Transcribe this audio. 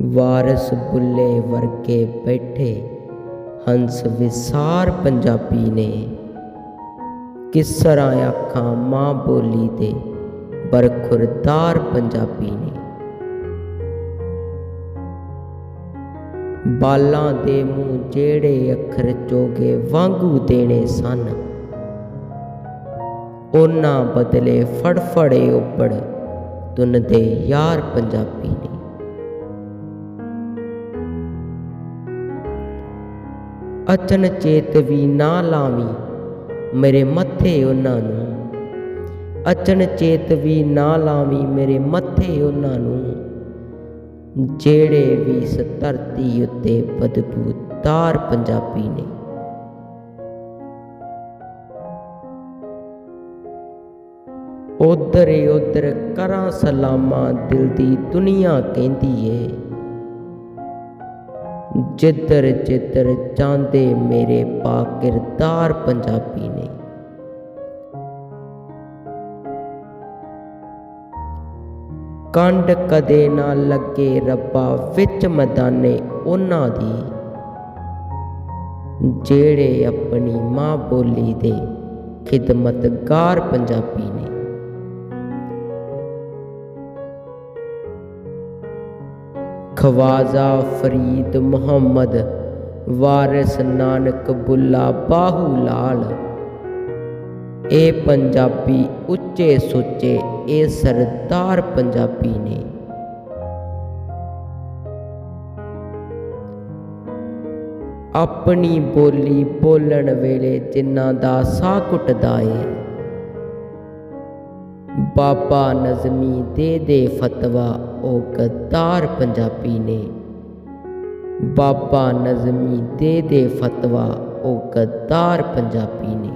ਵਾਰਸ ਬੁੱਲੇ ਵਰਗੇ ਬੈਠੇ ਹੰਸ ਵਿਸਾਰ ਪੰਜਾਬੀ ਨੇ। ਕਿਸਰਾਂ ਅੱਖਾਂ ਮਾਂ ਬੋਲੀ ਦੇ ਬਰਖੁਰਦਾਰ ਪੰਜਾਬੀ ਨੇ। ਬਾਲਾਂ ਦੇ ਮੂੰਹ ਜਿਹੜੇ ਅੱਖਰ ਚੋਗੇ ਵਾਂਗੂ ਦੇਣੇ ਸਨ। ਉਹਨਾਂ ਬਦਲੇ ਫੜਫੜੇ ਉੱਪੜ ਤੁਨ ਦੇ ਯਾਰ ਪੰਜਾਬੀ ਨੇ। ਅਚਨ ਚੇਤ ਵੀ ਨਾ ਲਾਵੀ, ਮੇਰੇ ਮੱਥੇ ਉਹਨਾਂ ਨੂੰ। ਅਚਨ ਚੇਤ ਵੀ ਨਾ ਲਾਵੀ, ਮੇਰੇ ਮੱਥੇ ਉਹਨਾਂ ਨੂੰ। ਜਿਹੜੇ ਵੀ ਇਸ ਧਰਤੀ ਉੱਤੇ ਬਦਬੂਦਾਰ ਪੰਜਾਬੀ ਨੇ। ਉਧਰ ਉਧਰ ਕਰਾਂ ਸਲਾਮਾਂ ਦਿਲ ਦੀ ਦੁਨੀਆ ਕਹਿੰਦੀ ਏ। ਜਿੱਧਰ ਜਿੱਧਰ ਜਾਂਦੇ ਮੇਰੇ ਪਾ ਕਿਰਦਾਰ ਪੰਜਾਬੀ ਨੇ। ਕੰਡ ਕਦੇ ਨਾ ਲੱਗੇ ਰੱਬਾ ਵਿੱਚ ਮੈਦਾਨੇ ਉਹਨਾਂ ਦੀ, ਜਿਹੜੇ ਆਪਣੀ ਮਾਂ ਬੋਲੀ ਦੇ ਖਿਦਮਤਗਾਰ ਪੰਜਾਬੀ ਨੇ। ਖਵਾਜਾ ਫਰੀਦ ਮੁਹੰਮਦ, ਵਾਰਿਸ ਨਾਨਕ ਬੁੱਲਾ ਬਾਹੂ ਲਾਲ। ਇਹ ਪੰਜਾਬੀ ਉੱਚੇ ਸੁੱਚੇ ਇਹ ਸਰਦਾਰ ਪੰਜਾਬੀ ਨੇ। ਆਪਣੀ ਬੋਲੀ ਬੋਲਣ ਵੇਲੇ ਜਿਨ੍ਹਾਂ ਦਾ ਸਾਹ ਘੁੱਟਦਾ ਏ ਬਾਬਾ ਨਜ਼ਮੀ ਦੇ ਦੇ ਫਤਵਾ ਉਹ ਗੱਦਾਰ ਪੰਜਾਬੀ ਨੇ। ਬਾਬਾ ਨਜ਼ਮੀ ਦੇ ਦੇ ਫਤਵਾ ਉਹ ਗੱਦਾਰ ਪੰਜਾਬੀ ਨੇ।